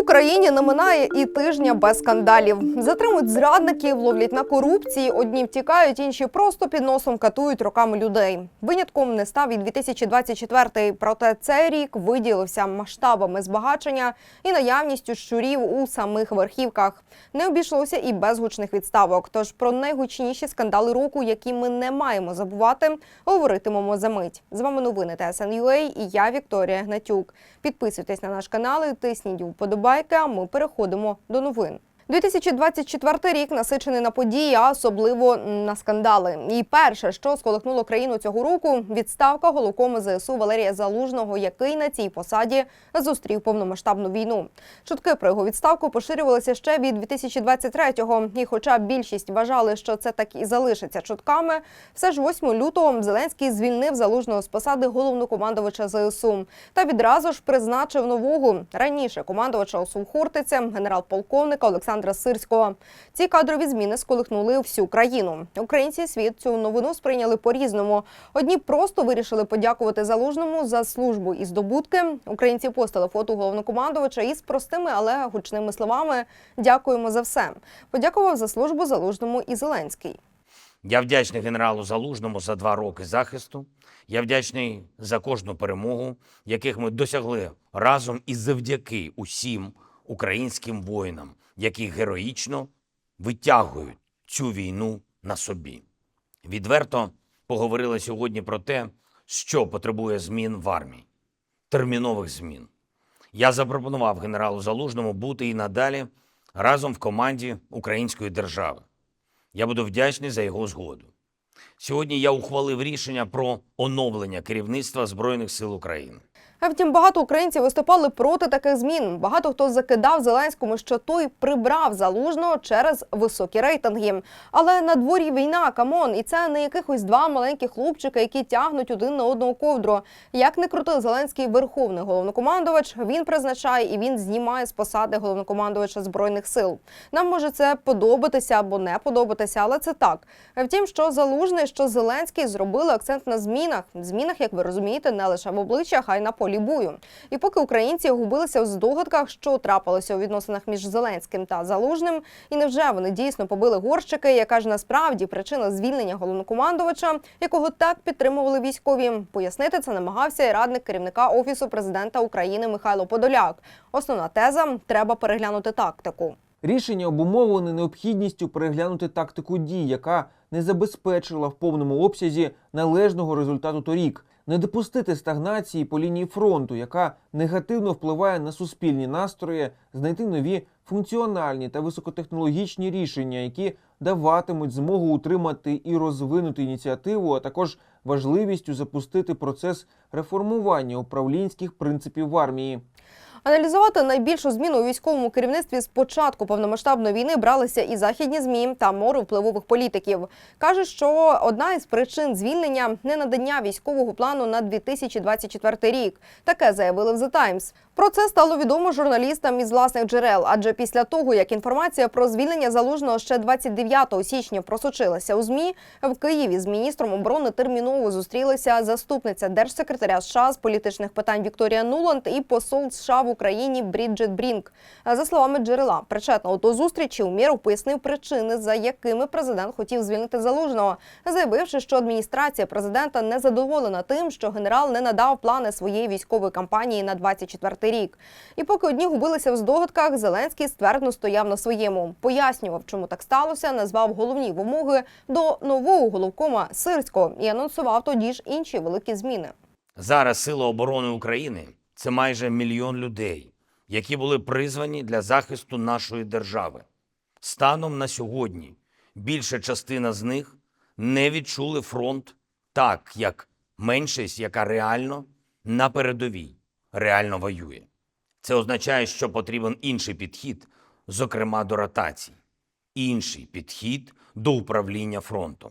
Україні не минає і тижня без скандалів. Затримують зрадників, ловлять на корупції. Одні втікають, інші просто під носом катують роками людей. Винятком не став і 2024 Проте цей рік виділився масштабами збагачення і наявністю щурів у самих верхівках. Не обійшлося і без гучних відставок. Тож про найгучніші скандали року, які ми не маємо забувати, говоритимемо за мить. З вами новини ТСН.UA і я Вікторія Гнатюк. Підписуйтесь на наш канал і тисніть вподобайки. А ми переходимо до новин. 2024 рік насичений на події, а особливо на скандали. І перше, що сколихнуло країну цього року, відставка головкому ЗСУ Валерія Залужного, який на цій посаді зустрів повномасштабну війну. Чутки про його відставку поширювалися ще від 2023-го. І, хоча більшість вважали, що це так і залишиться чутками, все ж 8 лютого Зеленський звільнив залужного з посади головнокомандувача ЗСУ та відразу ж призначив нового раніше командувача ОСУ Хортиця, генерал-полковника Олександра Сирського. Ці кадрові зміни сколихнули всю країну. Українці світ цю новину сприйняли по-різному. Одні просто вирішили подякувати залужному за службу і здобутки. Українці постали фото головнокомандувача із простими, але гучними словами Дякуємо за все. Подякував за службу залужному і Зеленський. Я вдячний генералу Залужному за два роки захисту. Я вдячний за кожну перемогу, яких ми досягли разом і завдяки усім українським воїнам, які героїчно витягують цю війну на собі. Відверто поговорили сьогодні про те, що потребує змін в армії, термінових змін. Я запропонував генералу Залужному бути і надалі разом в команді української держави. Я буду вдячний за його згоду. Сьогодні я ухвалив рішення про оновлення керівництва Збройних сил України. А втім, багато українців виступали проти таких змін. Багато хто закидав Зеленському, що той прибрав залужного через високі рейтинги. Але на дворі війна, камон, і це не якихось два маленькі хлопчики, які тягнуть один на одного ковдру. Як не крути Зеленський верховний головнокомандувач, він призначає і він знімає з посади головнокомандувача збройних сил. Нам може це подобатися або не подобатися, але це так. Втім, що залужний, що Зеленський зробили акцент на змінах. Змінах, як ви розумієте, не лише в обличчях, а й на полі бою. І поки українці губилися в здогадках, що трапилося у відносинах між Зеленським та Залужним, і невже вони дійсно побили горщики, яка ж насправді причина звільнення головнокомандувача, якого так підтримували військові, пояснити це намагався і радник керівника офісу президента України Михайло Подоляк. Основна теза треба переглянути тактику. Рішення обумовлене необхідністю переглянути тактику дій, яка не забезпечила в повному обсязі належного результату торік, не допустити стагнації по лінії фронту, яка негативно впливає на суспільні настрої, знайти нові функціональні та високотехнологічні рішення, які даватимуть змогу утримати і розвинути ініціативу, а також важливістю запустити процес реформування управлінських принципів в армії. Аналізувати найбільшу зміну у військовому керівництві з початку повномасштабної війни бралися і західні змі та море впливових політиків. Кажуть, що одна із причин звільнення не надання військового плану на 2024 рік. Таке заявили в The Times. Про це стало відомо журналістам із власних джерел. Адже після того, як інформація про звільнення залужного ще 29 січня просочилася у змі, в Києві з міністром оборони терміново зустрілися заступниця держсекретаря США з політичних питань Вікторія Нуланд і посол США в Україні Бріджит Брінк. За словами джерела, причетного до зустрічі Умєров пояснив причини, за якими президент хотів звільнити залужного, заявивши, що адміністрація президента не задоволена тим, що генерал не надав плани своєї військової кампанії на 24 рік. І поки одні губилися в здогадках, Зеленський ствердно стояв на своєму, пояснював, чому так сталося, назвав головні вимоги до нового головкома Сирського і анонсував тоді ж інші великі зміни. Зараз Сили оборони України це майже мільйон людей, які були призвані для захисту нашої держави. Станом на сьогодні більша частина з них не відчули фронт так, як меншість, яка реально на передовій, реально воює. Це означає, що потрібен інший підхід, зокрема до ротацій, інший підхід до управління фронтом,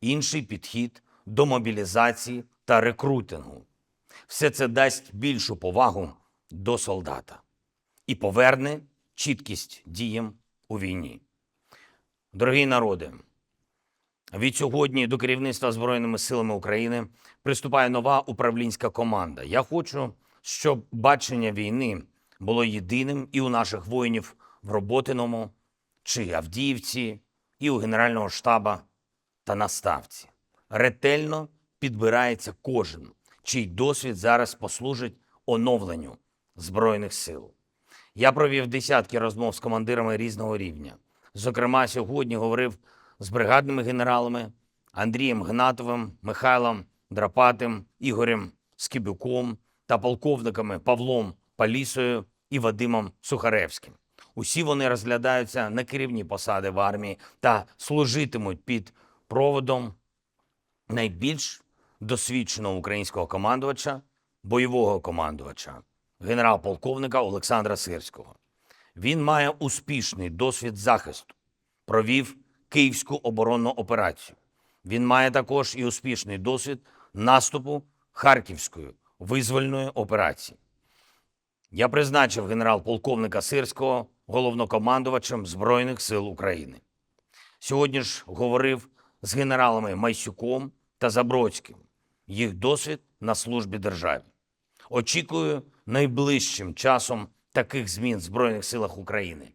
інший підхід до мобілізації та рекрутингу. Все це дасть більшу повагу до солдата і поверне чіткість діям у війні. Дорогі народи, від сьогодні до керівництва Збройними силами України приступає нова управлінська команда. Я хочу, щоб бачення війни було єдиним і у наших воїнів в Роботиному чи Авдіївці, і у Генерального штаба та на ставці. Ретельно підбирається кожен, чий досвід зараз послужить оновленню Збройних сил. Я провів десятки розмов з командирами різного рівня. Зокрема, сьогодні говорив з бригадними генералами Андрієм Гнатовим, Михайлом Драпатим, Ігорем Скибюком та полковниками Павлом Палісою і Вадимом Сухаревським. Усі вони розглядаються на керівні посади в армії та служитимуть під проводом найбільш досвідченого українського командувача, бойового командувача, генерал-полковника Олександра Сирського. Він має успішний досвід захисту, провів Київську оборонну операцію. Він має також і успішний досвід наступу Харківської визвольної операції. Я призначив генерал-полковника Сирського головнокомандувачем Збройних сил України. Сьогодні ж говорив з генералами Майсюком та Забродським. Їх досвід на службі державі. Очікую найближчим часом таких змін в Збройних силах України.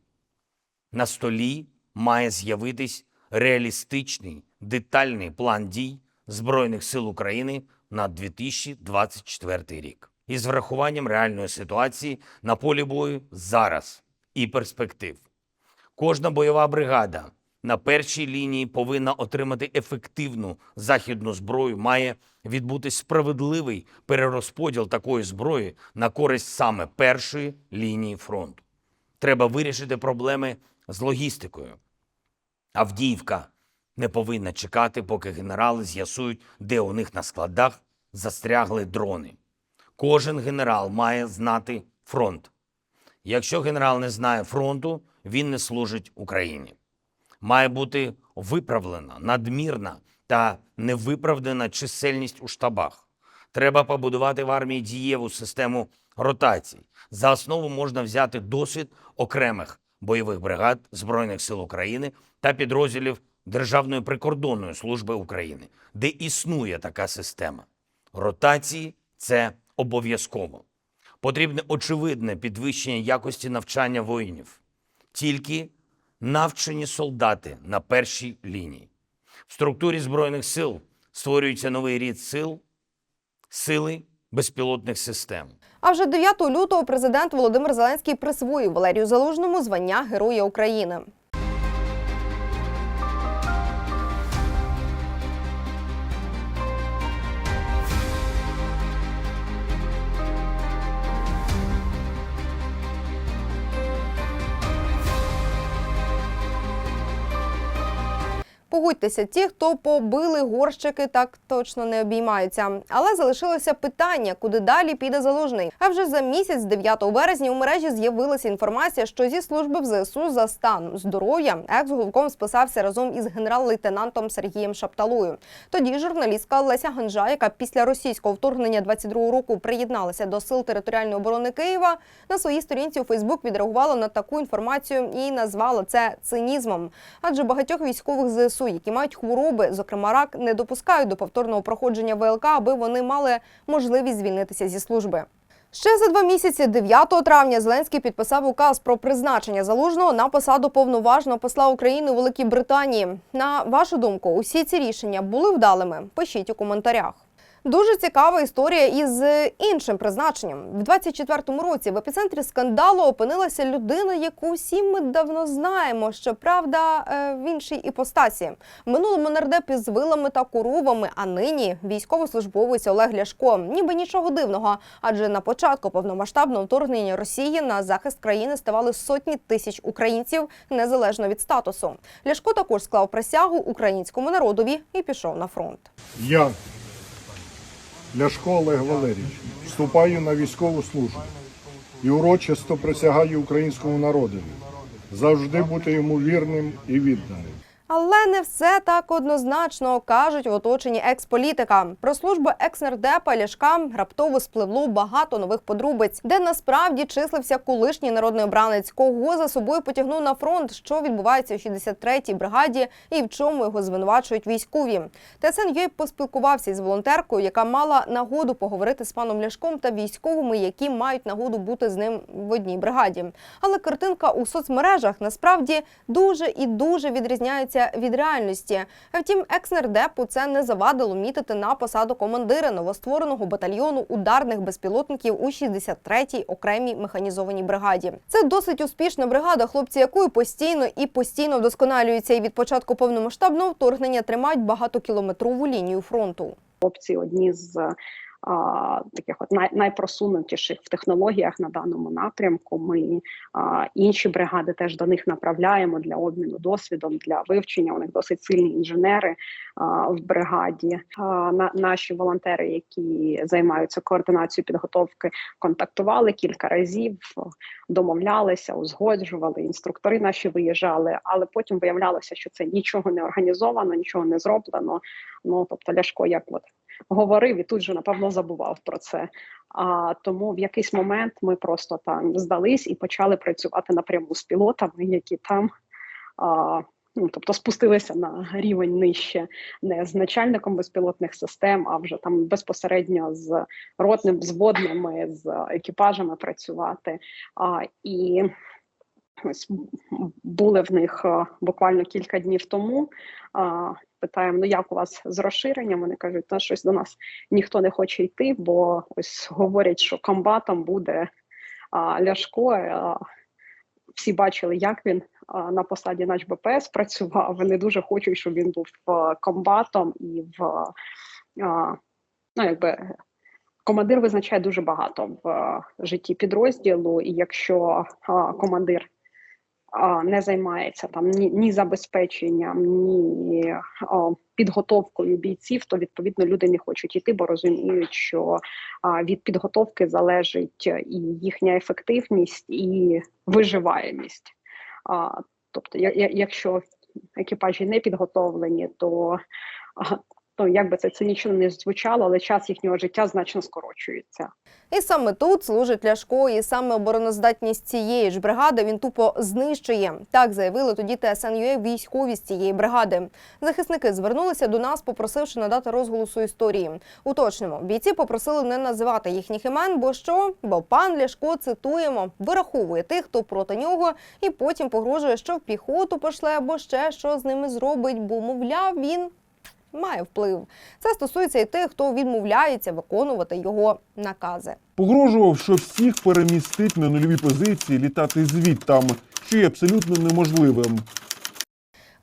На столі має з'явитись реалістичний детальний план дій Збройних сил України на 2024 рік із врахуванням реальної ситуації на полі бою зараз і перспектив. Кожна бойова бригада на першій лінії повинна отримати ефективну західну зброю. Має відбутись справедливий перерозподіл такої зброї на користь саме першої лінії фронту. Треба вирішити проблеми з логістикою. Авдіївка не повинна чекати, поки генерали з'ясують, де у них на складах застрягли дрони. Кожен генерал має знати фронт. Якщо генерал не знає фронту, він не служить Україні. Має бути виправлена надмірна та невиправдана чисельність у штабах. Треба побудувати в армії дієву систему ротацій. За основу можна взяти досвід окремих бойових бригад Збройних сил України та підрозділів Державної прикордонної служби України, де існує така система. Ротації це обов'язково. Потрібне очевидне підвищення якості навчання воїнів. Тільки навчені солдати на першій лінії. В структурі Збройних сил створюється новий рід сил, сили безпілотних систем. А вже 9 лютого президент Володимир Зеленський присвоїв Валерію Залужному звання Героя України. Погодьтеся, ті, хто побили горщики, так точно не обіймаються. Але залишилося питання, куди далі піде залужний. А вже за місяць, 9 березня, у мережі з'явилася інформація, що зі служби в ЗСУ за стан здоров'я екс-головком списався разом із генерал-лейтенантом Сергієм Шапталою. Тоді журналістка Леся Ганжа, яка після російського вторгнення 22 року приєдналася до сил територіальної оборони Києва, на своїй сторінці у Фейсбук відреагувала на таку інформацію і назвала це цинізмом. Адже багатьох військових ЗСУ, які мають хвороби, зокрема рак, не допускають до повторного проходження ВЛК, аби вони мали можливість звільнитися зі служби. Ще за два місяці, 9 травня, Зеленський підписав указ про призначення залужного на посаду повноважного посла України у Великій Британії. На вашу думку, усі ці рішення були вдалими? Пишіть у коментарях. Дуже цікава історія із іншим призначенням. В 24-му році в епіцентрі скандалу опинилася людина, яку всі ми давно знаємо. Щоправда, е, в іншій іпостасі. В минулому нардеп із вилами та коровами, а нині військовослужбовець Олег Ляшко. Ніби нічого дивного, адже на початку повномасштабного вторгнення Росії на захист країни ставали сотні тисяч українців незалежно від статусу. Ляшко також склав присягу українському народові і пішов на фронт. Я, Ляшко Олег Валерійович, вступаю на військову службу і урочисто присягаю українському народові завжди бути йому вірним і відданим. Але не все так однозначно кажуть в оточенні експолітика. Про службу екснардепа Ляшка раптово спливло багато нових подробиць, де насправді числився колишній народний обранець, кого за собою потягнув на фронт, що відбувається у 63-й бригаді і в чому його звинувачують військові. ТСН ЮЕ поспілкувався із волонтеркою, яка мала нагоду поговорити з паном Ляшком та військовими, які мають нагоду бути з ним в одній бригаді. Але картинка у соцмережах насправді дуже і дуже відрізняється від реальності. Втім, екснардепу це не завадило мітити на посаду командира новоствореного батальйону ударних безпілотників у 63-й окремій механізованій бригаді. Це досить успішна бригада, хлопці якої постійно і постійно вдосконалюються і від початку повномасштабного вторгнення тримають багатокілометрову лінію фронту. хлопці одні з а, таких от най, найпросунутіших в технологіях на даному напрямку. Ми а, інші бригади теж до них направляємо для обміну досвідом, для вивчення. У них досить сильні інженери а, в бригаді. А, на, наші волонтери, які займаються координацією підготовки, контактували кілька разів, домовлялися, узгоджували. Інструктори наші виїжджали, але потім виявлялося, що це нічого не організовано, нічого не зроблено. Ну тобто, Ляшко як от говорив і тут же напевно забував про це. А тому в якийсь момент ми просто там здались і почали працювати напряму з пілотами, які там. А, Ну, тобто спустилися на рівень нижче, не з начальником безпілотних систем, а вже там безпосередньо з ротним взводними, з екіпажами працювати. А, і ось були в них буквально кілька днів тому. Питаємо: ну як у вас з розширенням? Вони кажуть, та щось до нас ніхто не хоче йти, бо ось говорять, що комбатом буде а, Ляшко. А, всі бачили, як він а, на посаді нач БПС працював. Вони дуже хочуть, щоб він був а, комбатом і в а, ну, якби. Командир визначає дуже багато в житті підрозділу, і якщо а, командир не займається там ні, ні забезпеченням, ні а, підготовкою бійців, то відповідно люди не хочуть йти, бо розуміють, що а, від підготовки залежить і їхня ефективність, і виживаємість. А, тобто, я, я, якщо екіпажі не підготовлені, то то як би це цинічно не звучало, але час їхнього життя значно скорочується. І саме тут служить Ляшко, і саме обороноздатність цієї ж бригади він тупо знищує. Так заявили тоді ТСНЮА військові з цієї бригади. Захисники звернулися до нас, попросивши надати розголосу історії. Уточнимо, бійці попросили не називати їхніх імен, бо що? Бо пан Ляшко цитуємо, вираховує тих, хто проти нього, і потім погрожує, що в піхоту пошле, або ще що з ними зробить, бо мовляв він має вплив. Це стосується і тих, хто відмовляється виконувати його накази. Погрожував, що всіх перемістить на нульові позиції, літати звідтам, що є абсолютно неможливим.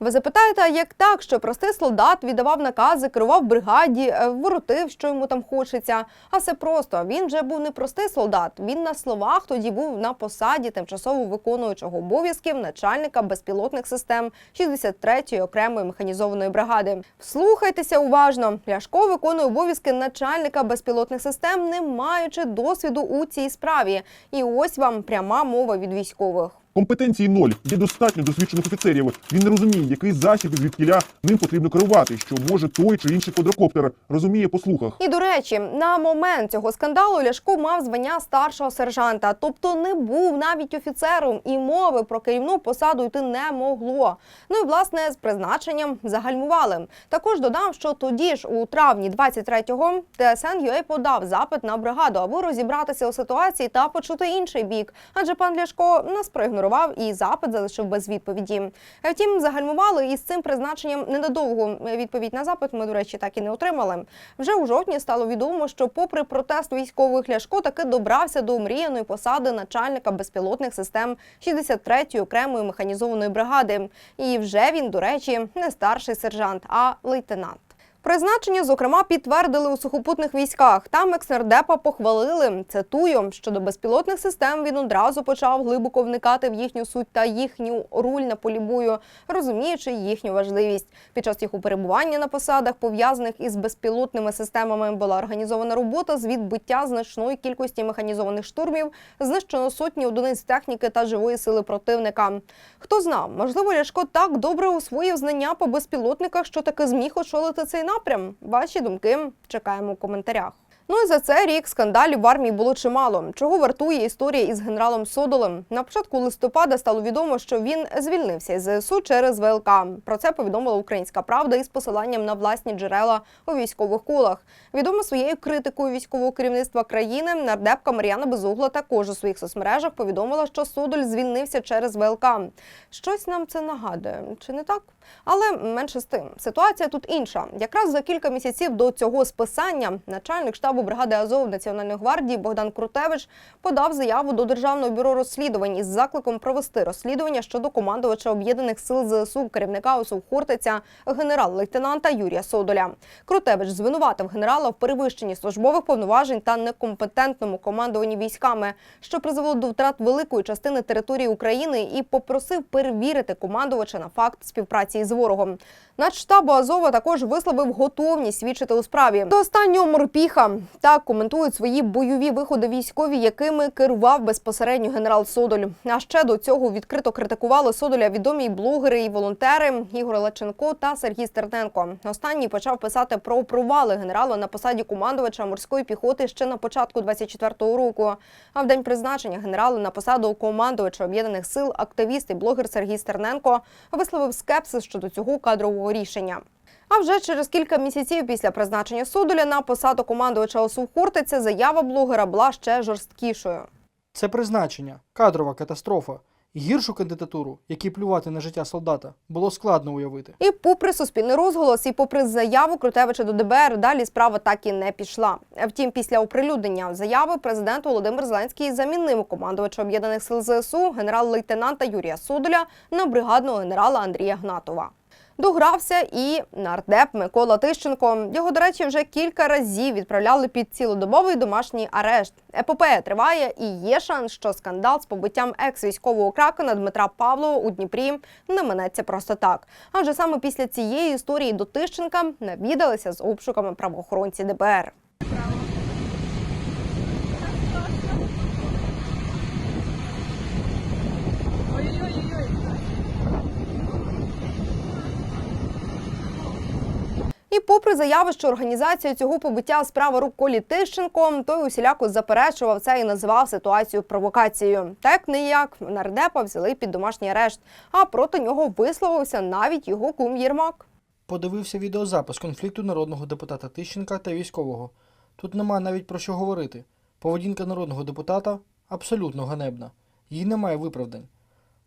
Ви запитаєте, як так, що простий солдат віддавав накази, керував бригаді, е, воротив, що йому там хочеться. А все просто він вже був не простий солдат. Він на словах тоді був на посаді тимчасово виконуючого обов'язків начальника безпілотних систем 63-ї окремої механізованої бригади. Вслухайтеся уважно. Ляшко виконує обов'язки начальника безпілотних систем, не маючи досвіду у цій справі. І ось вам пряма мова від військових. Компетенції ноль. Є достатньо досвідчених офіцерів. Він не розуміє, який засіб звідкіля ним потрібно керувати, що може той чи інший квадрокоптер. Розуміє по слухах. І до речі, на момент цього скандалу Ляшко мав звання старшого сержанта, тобто не був навіть офіцером, і мови про керівну посаду йти не могло. Ну і власне з призначенням загальмували. Також додам, що тоді ж у травні 23-го ТСН ЮА подав запит на бригаду, аби розібратися у ситуації та почути інший бік. Адже пан Ляшко нас проігнорував і запит залишив без відповіді. Е, Втім, загальмували і з цим призначенням ненадовго. Е, Відповідь на запит ми, до речі, так і не отримали. Вже у жовтні стало відомо, що, попри протест військових, Ляшко таки добрався до омріяної посади начальника безпілотних систем 63-ї окремої механізованої бригади. І вже він, до речі, не старший сержант, а лейтенант. Призначення, зокрема, підтвердили у сухопутних військах. Там екснардепа похвалили. Цитую, щодо безпілотних систем він одразу почав глибоко вникати в їхню суть та їхню роль на полі бою, розуміючи їхню важливість. Під час його перебування на посадах, пов'язаних із безпілотними системами, була організована робота з відбиття значної кількості механізованих штурмів, знищено сотні одиниць техніки та живої сили противника. Хто знав, можливо, Ляшко так добре освоїв знання по безпілотниках, що таки зміг очолити цей напрям. Ваші думки чекаємо у коментарях. Ну і за це рік скандалів в армії було чимало. Чого вартує історія із генералом Содолем? На початку листопада стало відомо, що він звільнився із ЗСУ через ВЛК. Про це повідомила Українська Правда із посиланням на власні джерела у військових колах. Відомо своєю критикою військового керівництва країни нардепка Мар'яна Безугла також у своїх соцмережах повідомила, що Содоль звільнився через ВЛК. Щось нам це нагадує, чи не так? Але менше з тим, ситуація тут інша. Якраз за кілька місяців до цього списання начальник штабу бригади Азов Національної гвардії Богдан Крутевич подав заяву до Державного бюро розслідувань із закликом провести розслідування щодо командувача об'єднаних сил ЗСУ керівника ОСУ Хортиця генерал-лейтенанта Юрія Содоля. Крутевич звинуватив генерала в перевищенні службових повноважень та некомпетентному командуванні військами, що призвело до втрат великої частини території України, і попросив перевірити командувача на факт співпраці із ворогом. Начштабу Азова також висловив готовність свідчити у справі. До останнього морпіха так коментують свої бойові виходи військові, якими керував безпосередньо генерал Содоль. А ще до цього відкрито критикували Содоля відомі блогери і волонтери Ігор Лаченко та Сергій Стерненко. Останній почав писати про провали генерала на посаді командувача морської піхоти ще на початку 24-го року. А в день призначення генерала на посаду командувача об'єднаних сил активіст і блогер Сергій Стерненко висловив скепсис щодо цього кадрового рішення. А вже через кілька місяців після призначення Содоля на посаду командувача ОСУ Хортиця заява блогера була ще жорсткішою. Це призначення, кадрова катастрофа. Гіршу кандидатуру, якій плювати на життя солдата, було складно уявити. І попри суспільний розголос, і попри заяву Крутевича до ДБР, далі справа так і не пішла. Втім, після оприлюднення заяви президент Володимир Зеленський замінив командувача об'єднаних сил ЗСУ генерал-лейтенанта Юрія Содоля на бригадного генерала Андрія Гнатова. Догрався і нардеп Микола Тищенко. Його, до речі, вже кілька разів відправляли під цілодобовий домашній арешт. Епопея триває і є шанс, що скандал з побиттям екс-військового кракена Дмитра Павлова у Дніпрі не минеться просто так. Адже саме після цієї історії до Тищенка навідалися з обшуками правоохоронці ДБР. І попри заяви, що організація цього побиття справа рук Колі Тищенко, той усіляко заперечував це і називав ситуацію провокацією. Так не як нардепа взяли під домашній арешт, а проти нього висловився навіть його кум Єрмак. Подивився відеозапис конфлікту народного депутата Тищенка та військового. Тут нема навіть про що говорити. Поведінка народного депутата абсолютно ганебна. Їй немає виправдань.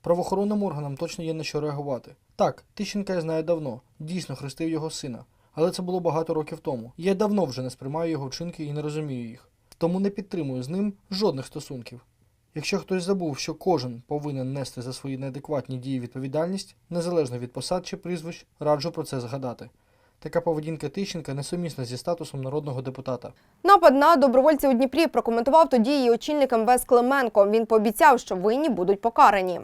Правоохоронним органам точно є на що реагувати. Так, Тищенка я знаю давно, дійсно хрестив його сина. Але це було багато років тому. Я давно вже не сприймаю його вчинки і не розумію їх. Тому не підтримую з ним жодних стосунків. Якщо хтось забув, що кожен повинен нести за свої неадекватні дії відповідальність, незалежно від посад чи прізвищ, раджу про це згадати. Така поведінка Тищенка несумісна зі статусом народного депутата. Напад на добровольців у Дніпрі прокоментував тоді і очільник МВС Клименко. Він пообіцяв, що винні будуть покарані.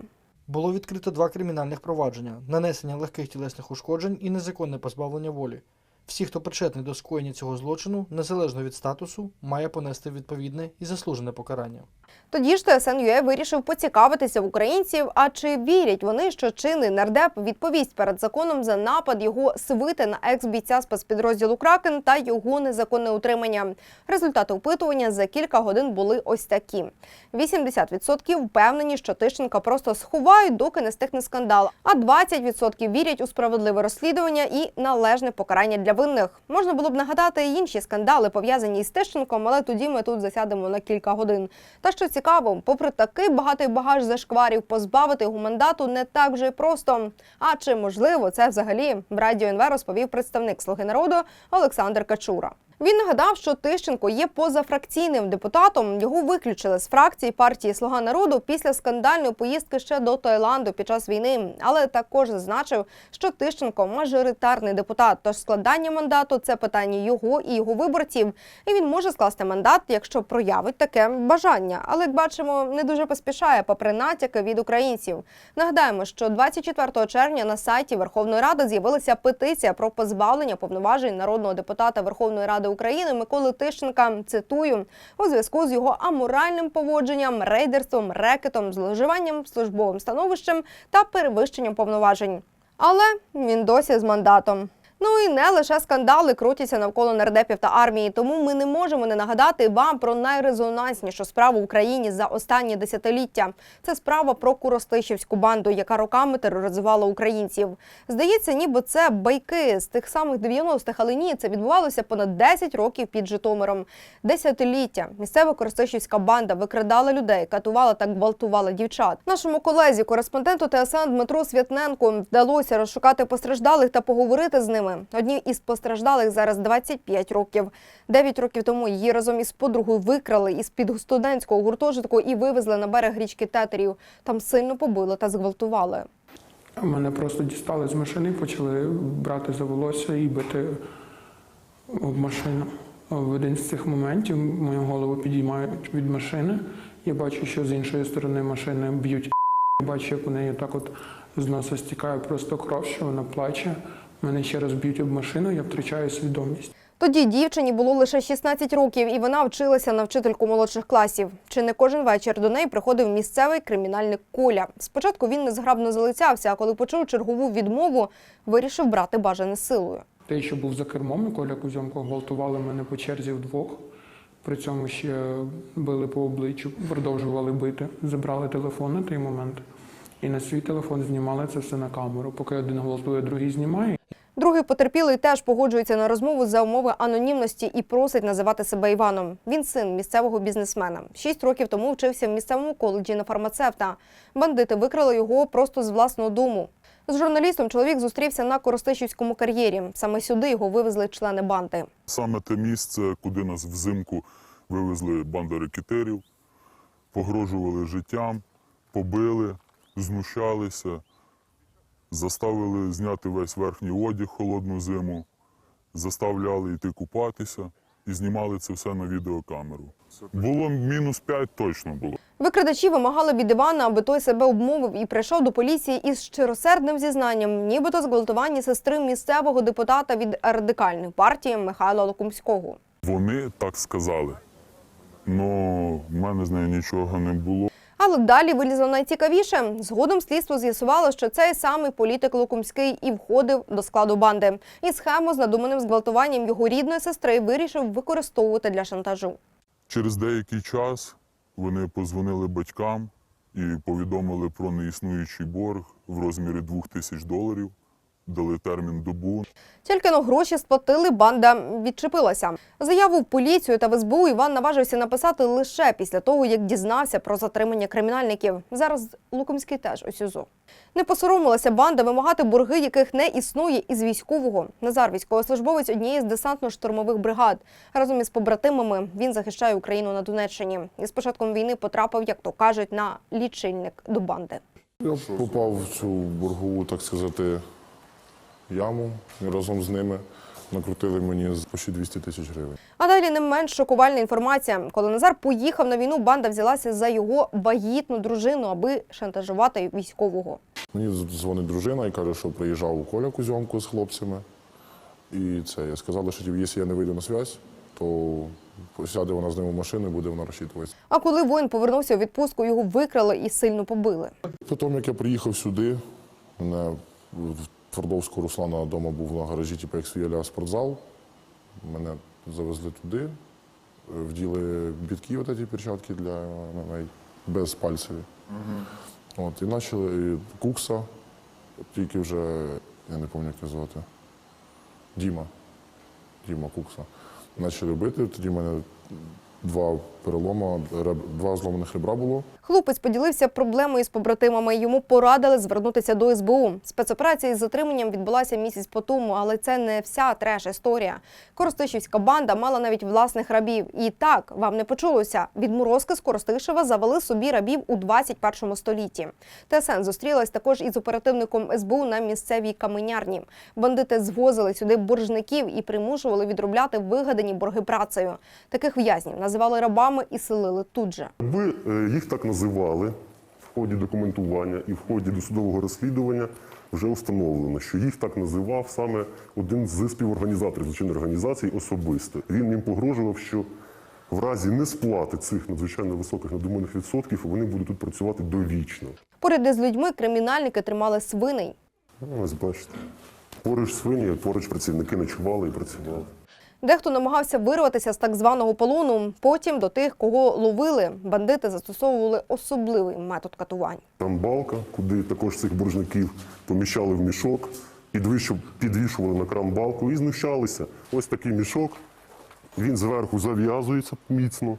Було відкрито два кримінальних провадження: нанесення легких тілесних ушкоджень і незаконне позбавлення волі. Всі, хто причетний до скоєння цього злочину, незалежно від статусу, має понести відповідне і заслужене покарання. Тоді ж ТСН.UA вирішив поцікавитися в українців, а чи вірять вони, що чинний нардеп відповість перед законом за напад його свити на екс-бійця спецпідрозділу Кракен та його незаконне утримання. Результати опитування за кілька годин були ось такі: 80% впевнені, що Тищенка просто сховають, доки не стихне скандал. А 20% вірять у справедливе розслідування і належне покарання для винних. Можна було б нагадати інші скандали пов'язані з Тищенком, але тоді ми тут засядемо на кілька годин. Та що цікаво, попри такий багатий багаж зашкварів, позбавити його мандату не так вже й просто. А чи можливо це взагалі в радіо НВ розповів представник Слуги народу Олександр Качура. Він нагадав, що Тищенко є позафракційним депутатом. Його виключили з фракції партії Слуга народу після скандальної поїздки ще до Таїланду під час війни. Але також зазначив, що Тищенко мажоритарний депутат. Тож складання мандату це питання його і його виборців. І він може скласти мандат, якщо проявить таке бажання. Але як бачимо, не дуже поспішає, попри натяки від українців. Нагадаємо, що 24 червня на сайті Верховної Ради з'явилася петиція про позбавлення повноважень народного депутата Верховної Ради України Миколи Тищенка. Цитую у зв'язку з його аморальним поводженням, рейдерством, рекетом, зловживанням службовим становищем та перевищенням повноважень. Але він досі з мандатом. Ну і не лише скандали крутяться навколо нардепів та армії, тому ми не можемо не нагадати вам про найрезонанснішу справу в Україні за останні десятиліття. Це справа про Коростишівську банду, яка роками тероризувала українців. Здається, ніби це байки з тих самих 90-х, але ні, це відбувалося понад 10 років під Житомиром. Десятиліття місцева Коростишівська банда викрадала людей, катувала та гвалтувала дівчат. Нашому колезі, кореспонденту ТСН Дмитру Святненку, вдалося розшукати постраждалих та поговорити з ними. Одній із постраждалих зараз 25 років. Дев'ять років тому її разом із подругою викрали із під студентського гуртожитку і вивезли на берег річки Тетерів. Там сильно побили та зґвалтували. Мене просто дістали з машини, почали брати за волосся і бити об машину. В один з цих моментів мою голову підіймають від машини. Я бачу, що з іншої сторони машини б'ють. Я бачу, як у неї так от з носа стікає просто кров, що вона плаче. Мене ще раз б'ють об машину, я втрачаю свідомість. Тоді дівчині було лише 16 років, і вона вчилася на вчительку молодших класів. Чи не кожен вечір до неї приходив місцевий кримінальник Коля. Спочатку він незграбно залицявся, а коли почув чергову відмову, вирішив брати бажане силою. Той, що був за кермом, Коля Кузьомко гвалтували мене по черзі вдвох. При цьому ще били по обличчю, продовжували бити, забрали телефон на той момент. І на свій телефон знімали це все на камеру. Поки один гвалтує, другий знімає. Другий потерпілий теж погоджується на розмову за умови анонімності і просить називати себе Іваном. Він син місцевого бізнесмена. Шість років тому вчився в місцевому коледжі на фармацевта. Бандити викрали його просто з власного дому. З журналістом чоловік зустрівся на Коростишівському кар'єрі. Саме сюди його вивезли члени банди. Саме те місце, куди нас взимку вивезли банда рекетерів, погрожували життям, побили, знущалися, заставили зняти весь верхній одяг холодну зиму, заставляли йти купатися і знімали це все на відеокамеру. Було мінус 5 точно було. Викрадачі вимагали від Івана, аби той себе обмовив і прийшов до поліції із щиросердним зізнанням, нібито зґвалтування сестри місцевого депутата від радикальної партії Михайла Локумського. Вони так сказали. Ну, в мене з нею нічого не було. Але далі вилізло найцікавіше. Згодом слідство з'ясувало, що цей самий політик Лукумський і входив до складу банди. І схему з надуманим зґвалтуванням його рідної сестри вирішив використовувати для шантажу. Через деякий час вони позвонили батькам і повідомили про неіснуючий борг в розмірі двох тисяч доларів, дали термін добу. Тільки но гроші сплатили, банда відчепилася. Заяву в поліцію та в СБУ Іван наважився написати лише після того, як дізнався про затримання кримінальників. Зараз Лукомський теж у СІЗО. Не посоромилася банда вимагати борги, яких не існує із військового. Назар, військовослужбовець однієї з десантно-штурмових бригад. Разом із побратимами він захищає Україну на Донеччині. І з початком війни потрапив, як то кажуть, на лічильник до банди. Я попав в цю боргову, так сказати, яму і разом з ними накрутили мені з почти 200 тисяч гривень. А далі не менш шокувальна інформація. Коли Назар поїхав на війну, банда взялася за його вагітну дружину, аби шантажувати військового. Мені дзвонить дружина і каже, що приїжджав у Коля Кузьомко з хлопцями. І це я сказала, що типу, якщо я не вийду на зв'язь, то сяде вона з ним в машину і буде вона розчитуватися. А коли воїн повернувся у відпустку, його викрали і сильно побили. Потім, як я приїхав сюди, мене Твардовського Руслана вдома був на гаражі, типу, як свій аля спортзал. Мене завезли туди, е, вділи бітки, от ці перчатки для ММА, без пальців. От, і почали і кукса, тільки вже, я не пам'ятаю, як його звати. Діма. Діма Кукса. Почали бити, тоді мене два перелома, реб- два зломаних ребра було. Хлопець поділився проблемою з побратимами. Йому порадили звернутися до СБУ. Спецоперація із затриманням відбулася місяць по тому, але це не вся треш історія. Коростишівська банда мала навіть власних рабів. І так вам не почулося. Відморозки з Коростишева завели собі рабів у 21 столітті. ТСН зустрілась також із оперативником СБУ на місцевій каменярні. Бандити звозили сюди боржників і примушували відробляти вигадані борги працею. Таких в'язнів називали рабами і селили тут же. Якби е, їх так називали в ході документування і в ході досудового розслідування, вже встановлено, що їх так називав саме один з співорганізаторів злочинної організації особисто. Він їм погрожував, що в разі несплати цих надзвичайно високих надуманих відсотків вони будуть тут працювати довічно. Поряд із людьми кримінальники тримали свиней. Ну, Ось бачите, поруч свині, поруч працівники ночували і працювали. Дехто намагався вирватися з так званого полону. Потім до тих, кого ловили, бандити застосовували особливий метод катувань. Там балка, куди також цих боржників поміщали в мішок, підвішували на кран балку і знущалися. Ось такий мішок, він зверху зав'язується міцно,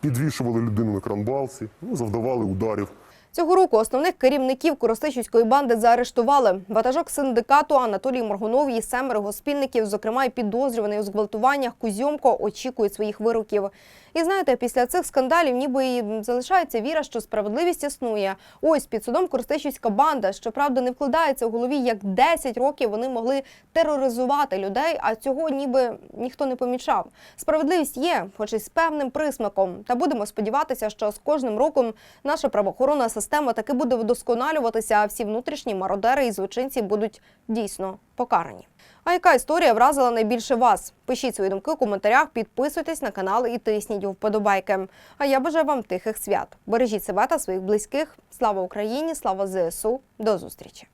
підвішували людину на кран балці, ну, завдавали ударів. Цього року основних керівників коростичівської банди заарештували. Ватажок синдикату Анатолій Моргунов і семеро спільників, зокрема й підозрюваний у зґвалтуваннях Кузьомко, очікують своїх вироків. І знаєте, після цих скандалів ніби і залишається віра, що справедливість існує. Ось під судом Коростишівська банда, щоправда, не вкладається у голові, як 10 років вони могли тероризувати людей, а цього ніби ніхто не помічав. Справедливість є, хоч і з певним присмаком. Та будемо сподіватися, що з кожним роком наша правоохоронна система таки буде вдосконалюватися, а всі внутрішні мародери і злочинці будуть дійсно покарані. А яка історія вразила найбільше вас? Пишіть свої думки у коментарях, підписуйтесь на канал і тисніть вподобайки. А я бажаю вам тихих свят. Бережіть себе та своїх близьких. Слава Україні! Слава ЗСУ! До зустрічі!